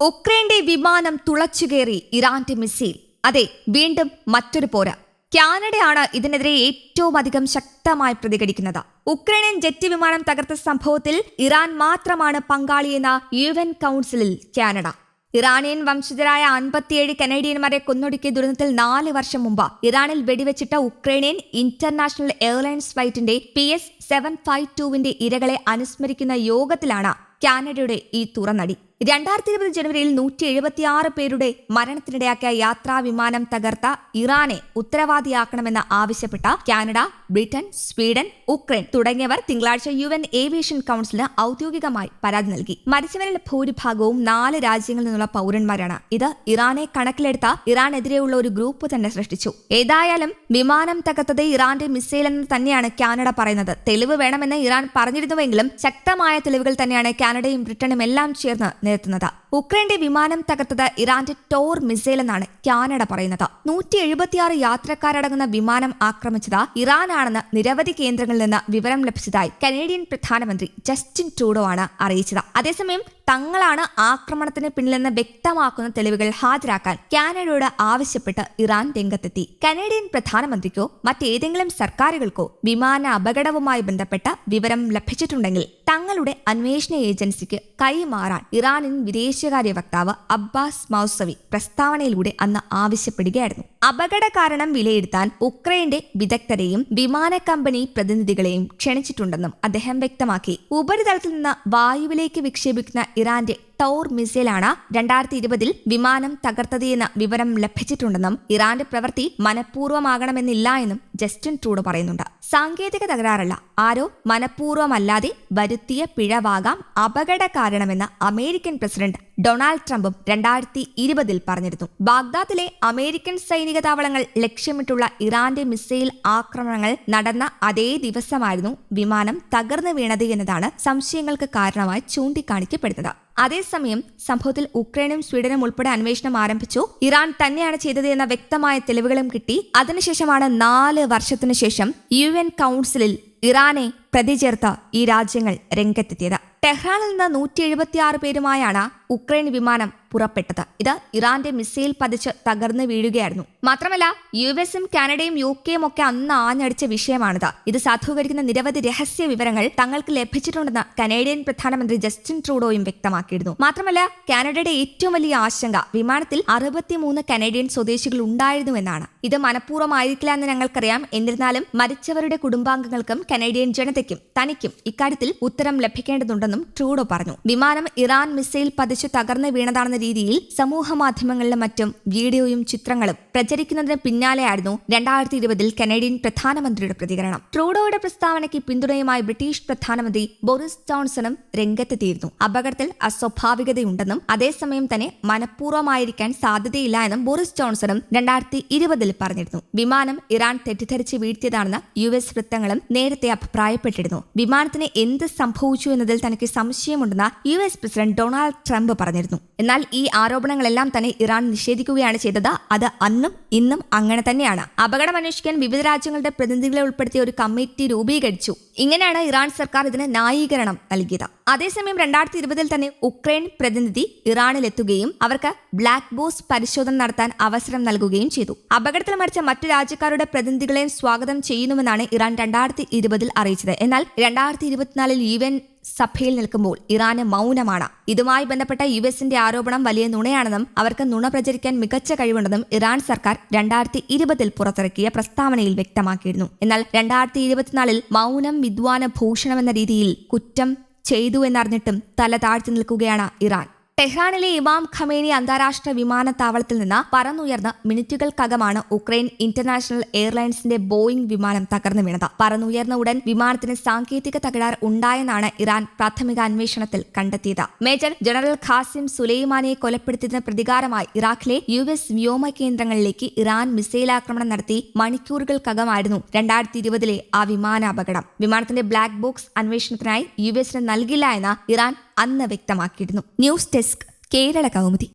ഉക്രൈന്റെ വിമാനം തുളച്ചുകയറി ഇറാന്റെ മിസൈൽ. അതെ വീണ്ടും മറ്റൊരു പോര. കാനഡയാണ് ഇതിനെതിരെ ഏറ്റവും അധികം ശക്തമായി പ്രതികരിക്കുന്നത്. ഉക്രൈനിയൻ ജെറ്റ് വിമാനം തകർത്ത സംഭവത്തിൽ ഇറാൻ മാത്രമാണ് പങ്കാളിയെന്ന യു എൻ കൗൺസിലിൽ കാനഡ. ഇറാനിയൻ വംശജരായ അൻപത്തിയേഴ് കനേഡിയന്മാരെ കൊന്നൊടുക്കിയ ദുരന്തത്തിൽ നാല് വർഷം മുമ്പ് ഇറാനിൽ വെടിവെച്ചിട്ട ഉക്രൈനിയൻ ഇന്റർനാഷണൽ എയർലൈൻസ് ഫ്ലൈറ്റിന്റെ പി എസ് സെവൻ ഫൈവ് ടുവിന്റെ ഇരകളെ അനുസ്മരിക്കുന്ന യോഗത്തിലാണ് കാനഡയുടെ ഈ തുറന്നടി രണ്ടായിരത്തി ഇരുപത് ജനുവരിയിൽ നൂറ്റി എഴുപത്തിയാറ് പേരുടെ മരണത്തിനിടയാക്കിയ യാത്രാ വിമാനം തകർത്ത ഇറാനെ ഉത്തരവാദിയാക്കണമെന്ന് ആവശ്യപ്പെട്ട കാനഡ ബ്രിട്ടൻ സ്വീഡൻ ഉക്രൈൻ തുടങ്ങിയവർ തിങ്കളാഴ്ച യു എൻ ഏവിയേഷൻ കൌൺസിലിന് ഔദ്യോഗികമായി പരാതി നൽകി. മരിച്ചവരിൽ ഭൂരിഭാഗവും നാല് രാജ്യങ്ങളിൽ നിന്നുള്ള പൗരന്മാരാണ്. ഇത് ഇറാനെ കണക്കിലെടുത്ത ഇറാനെതിരെയുള്ള ഒരു ഗ്രൂപ്പ് തന്നെ സൃഷ്ടിച്ചു. ഏതായാലും വിമാനം തകർത്തത് ഇറാന്റെ മിസൈൽ എന്ന് തന്നെയാണ് കാനഡ പറയുന്നത്. തെളിവ് വേണമെന്ന് ഇറാൻ പറഞ്ഞിരുന്നുവെങ്കിലും ശക്തമായ തെളിവുകൾ തന്നെയാണ് കാനഡയും ബ്രിട്ടനും എല്ലാം ചേർന്ന് ネットなダ。ഉക്രൈന്റെ വിമാനം തകർത്തത് ഇറാന്റെ ടോർ മിസൈൽ എന്നാണ് കാനഡ പറയുന്നത്. നൂറ്റി എഴുപത്തിയാറ് യാത്രക്കാരടങ്ങുന്ന വിമാനം ആക്രമിച്ചത് ഇറാനാണെന്ന് നിരവധി കേന്ദ്രങ്ങളിൽ നിന്ന് വിവരം ലഭിച്ചതായി കനേഡിയൻ പ്രധാനമന്ത്രി ജസ്റ്റിൻ ട്രൂഡോ ആണ് അറിയിച്ചത്. അതേസമയം തങ്ങളാണ് ആക്രമണത്തിന് പിന്നിലെന്ന് വ്യക്തമാക്കുന്ന തെളിവുകൾ ഹാജരാക്കാൻ കാനഡയോട് ആവശ്യപ്പെട്ട് ഇറാൻ രംഗത്തെത്തി. കനേഡിയൻ പ്രധാനമന്ത്രിക്കോ മറ്റേതെങ്കിലും സർക്കാരുകൾക്കോ വിമാന അപകടവുമായി ബന്ധപ്പെട്ട വിവരം ലഭിച്ചിട്ടുണ്ടെങ്കിൽ തങ്ങളുടെ അന്വേഷണ ഏജൻസിക്ക് കൈമാറാൻ ഇറാനിൻ വിദേശകാര്യ വക്താവ് അബ്ബാസ് മൗസവി പ്രസ്താവനയിലൂടെ അന്ന് ആവശ്യപ്പെടുകയായിരുന്നു. അപകട കാരണം വിലയിരുത്താൻ ഉക്രൈന്റെ വിദഗ്ധരെയും വിമാന കമ്പനി പ്രതിനിധികളെയും ക്ഷണിച്ചിട്ടുണ്ടെന്നും അദ്ദേഹം വ്യക്തമാക്കി. ഉപരിതലത്തിൽ നിന്ന് വായുവിലേക്ക് വിക്ഷേപിക്കുന്ന ഇറാന്റെ ടൗർ മിസൈലാണ് രണ്ടായിരത്തി ഇരുപതിൽ വിമാനം തകർത്തത് എന്ന വിവരം ലഭിച്ചിട്ടുണ്ടെന്നും ഇറാന്റെ പ്രവൃത്തി മനഃപൂർവമാകണമെന്നില്ല എന്നും ജസ്റ്റിൻ ട്രൂഡ് പറയുന്നുണ്ട്. സാങ്കേതിക തകരാറല്ല. ആരോ മനഃപൂർവമല്ലാതെ വരുത്തിയ പിഴവാകാം അപകട കാരണമെന്ന് അമേരിക്കൻ പ്രസിഡന്റ് ഡൊണാൾഡ് ട്രംപും രണ്ടായിരത്തി ഇരുപതിൽ പറഞ്ഞിരുന്നു. ബാഗ്ദാദിലെ അമേരിക്കൻ സൈനിക താവളങ്ങൾ ലക്ഷ്യമിട്ടുള്ള ഇറാന്റെ മിസൈൽ ആക്രമണങ്ങൾ നടന്ന അതേ ദിവസമായിരുന്നു വിമാനം തകർന്നു വീണത് എന്നതാണ് സംശയങ്ങൾക്ക് കാരണമായി ചൂണ്ടിക്കാണിക്കപ്പെടുന്നത്. അതേസമയം സംഭവത്തിൽ ഉക്രൈനും സ്വീഡനും ഉൾപ്പെടെ അന്വേഷണം ആരംഭിച്ചു. ഇറാൻ തന്നെയാണ് ചെയ്തത് എന്ന വ്യക്തമായ തെളിവുകളും കിട്ടി. അതിനുശേഷമാണ് നാല് വർഷത്തിനു ശേഷം യു എൻ കൗൺസിലിൽ ഇറാനെ പ്രതി ചേർത്ത ഈ രാജ്യങ്ങൾ രംഗത്തെത്തിയത്. ടെഹ്റാനിൽ നിന്ന് നൂറ്റി എഴുപത്തിയാറ് പേരുമായാണ് ഉക്രൈൻ വിമാനം പുറപ്പെട്ടത്. ഇത് ഇറാന്റെ മിസൈൽ പതിച്ച് തകർന്നു വീഴുകയായിരുന്നു. മാത്രമല്ല യു എസും കാനഡയും യു കെയും ഒക്കെ അന്ന് ആഞ്ഞടിച്ച വിഷയമാണിത്. ഇത് സാധൂകരിക്കുന്ന നിരവധി രഹസ്യ വിവരങ്ങൾ തങ്ങൾക്ക് ലഭിച്ചിട്ടുണ്ടെന്ന് കനേഡിയൻ പ്രധാനമന്ത്രി ജസ്റ്റിൻ ട്രൂഡോയും വ്യക്തമാക്കിയിരുന്നു. മാത്രമല്ല കാനഡയുടെ ഏറ്റവും വലിയ ആശങ്ക വിമാനത്തിൽ അറുപത്തിമൂന്ന് കനേഡിയൻ സ്വദേശികൾ ഉണ്ടായിരുന്നുവെന്നാണ് ഇത് മനഃപൂർവമായിരിക്കില്ല എന്ന് ഞങ്ങൾക്കറിയാം. എന്നിരുന്നാലും മരിച്ചവരുടെ കുടുംബാംഗങ്ങൾക്കും കനേഡിയൻ ജനതയ്ക്കും തനിക്കും ഇക്കാര്യത്തിൽ ഉത്തരം ലഭിക്കേണ്ടതുണ്ടെന്നും ട്രൂഡോ പറഞ്ഞു. വിമാനം ഇറാൻ മിസൈൽ പതിച്ചു തകർന്നു വീണതാണെന്ന രീതിയിൽ സമൂഹ മാധ്യമങ്ങളിലും മറ്റും വീഡിയോയും ചിത്രങ്ങളും പ്രചരിക്കുന്നതിന് പിന്നാലെയായിരുന്നു രണ്ടായിരത്തി ഇരുപതിൽ കനേഡിയൻ പ്രധാനമന്ത്രിയുടെ പ്രതികരണം. ട്രൂഡോയുടെ പ്രസ്താവനയ്ക്ക് പിന്തുണയുമായി ബ്രിട്ടീഷ് പ്രധാനമന്ത്രി ബോറിസ് ജോൺസണും രംഗത്തെത്തിയിരുന്നു. അപകടത്തിൽ അസ്വാഭാവികതയുണ്ടെന്നും അതേസമയം തന്നെ മനഃപൂർവമായിരിക്കാൻ സാധ്യതയില്ല എന്നും ബോറിസ് ജോൺസണും രണ്ടായിരത്തി ഇരുപതിൽ പറഞ്ഞിരുന്നു. വിമാനം ഇറാൻ തെറ്റിദ്ധരിച്ച് വീഴ്ത്തിയതാണെന്ന് യു എസ് വൃത്തങ്ങളും നേരത്തെ അഭിപ്രായപ്പെട്ടിരുന്നു. വിമാനത്തിന് എന്ത് സംഭവിച്ചു എന്നതിൽ തനിക്ക് സംശയമുണ്ടെന്ന് U S president Donald Trump പറഞ്ഞിരുന്നു. എന്നാൽ ഈ ആരോപണങ്ങളെല്ലാം തന്നെ ഇറാൻ നിഷേധിക്കുകയാണ് ചെയ്തത്. അത് അന്നും ഇന്നും അങ്ങനെ തന്നെയാണ്. അപകടം അന്വേഷിക്കാൻ വിവിധ രാജ്യങ്ങളുടെ പ്രതിനിധികളെ ഉൾപ്പെടുത്തിയ ഒരു കമ്മിറ്റി രൂപീകരിച്ചു. ഇങ്ങനെയാണ് ഇറാൻ സർക്കാർ ഇതിന് ന്യായീകരണം നൽകിയത്. അതേസമയം രണ്ടായിരത്തി ഇരുപതിൽ തന്നെ ഉക്രൈൻ പ്രതിനിധി ഇറാനിലെത്തുകയും അവർക്ക് ബ്ലാക്ക് ബോസ് പരിശോധന നടത്താൻ അവസരം നൽകുകയും ചെയ്തു. അപകടത്തിൽ മരിച്ച മറ്റു രാജ്യക്കാരുടെ പ്രതിനിധികളെയും സ്വാഗതം ചെയ്യുന്നുവെന്നാണ് ഇറാൻ രണ്ടായിരത്തി ഇരുപതിൽ അറിയിച്ചത്. എന്നാൽ രണ്ടായിരത്തി ഇരുപത്തിനാലിൽ യു എൻ സഭയിൽ നിൽക്കുമ്പോൾ ഇറാന് മൗനമാണ്. ഇതുമായി ബന്ധപ്പെട്ട യു എസിന്റെ ആരോപണം വലിയ നുണയാണെന്നും അവർക്ക് നുണ പ്രചരിക്കാൻ മികച്ച കഴിവുണ്ടെന്നും ഇറാൻ സർക്കാർ രണ്ടായിരത്തി ഇരുപതിൽ പുറത്തിറക്കിയ പ്രസ്താവനയിൽ വ്യക്തമാക്കിയിരുന്നു. എന്നാൽ രണ്ടായിരത്തി ഇരുപത്തിനാലിൽ മൗനം വിദ്വാന ഭൂഷണം എന്ന രീതിയിൽ കുറ്റം ചെയ്തു എന്നറിഞ്ഞിട്ടും തല താഴ്ത്തി നിൽക്കുകയാണ് ഇറാൻ. ടെഹ്റാനിലെ ഇമാം ഖമേനി അന്താരാഷ്ട്ര വിമാനത്താവളത്തിൽ നിന്ന് പറന്നുയർന്ന മിനിറ്റുകൾക്കകമാണ് ഉക്രൈൻ ഇന്റർനാഷണൽ എയർലൈൻസിന്റെ ബോയിംഗ് വിമാനം തകർന്നു വീണത്. പറന്നുയർന്ന ഉടൻ വിമാനത്തിന് സാങ്കേതിക തകരാർ ഉണ്ടായെന്നാണ് ഇറാൻ പ്രാഥമിക അന്വേഷണത്തിൽ കണ്ടെത്തിയത്. മേജർ ജനറൽ ഖാസിം സുലൈമാനിയെ കൊലപ്പെടുത്തിയതിന് പ്രതികാരമായി ഇറാഖിലെ യു എസ് വ്യോമ കേന്ദ്രങ്ങളിലേക്ക് ഇറാൻ മിസൈൽ ആക്രമണം നടത്തി മണിക്കൂറുകൾക്കകമായിരുന്നു രണ്ടായിരത്തി ഇരുപതിലെ ആ വിമാനാപകടം. വിമാനത്തിന്റെ ബ്ലാക്ക് ബോക്സ് അന്വേഷണത്തിനായി യു എസിന് നൽകില്ല എന്ന് ഇറാൻ അന്ന് വ്യക്തമാക്കിയിരുന്നു. News desk Kerala Kaumudi.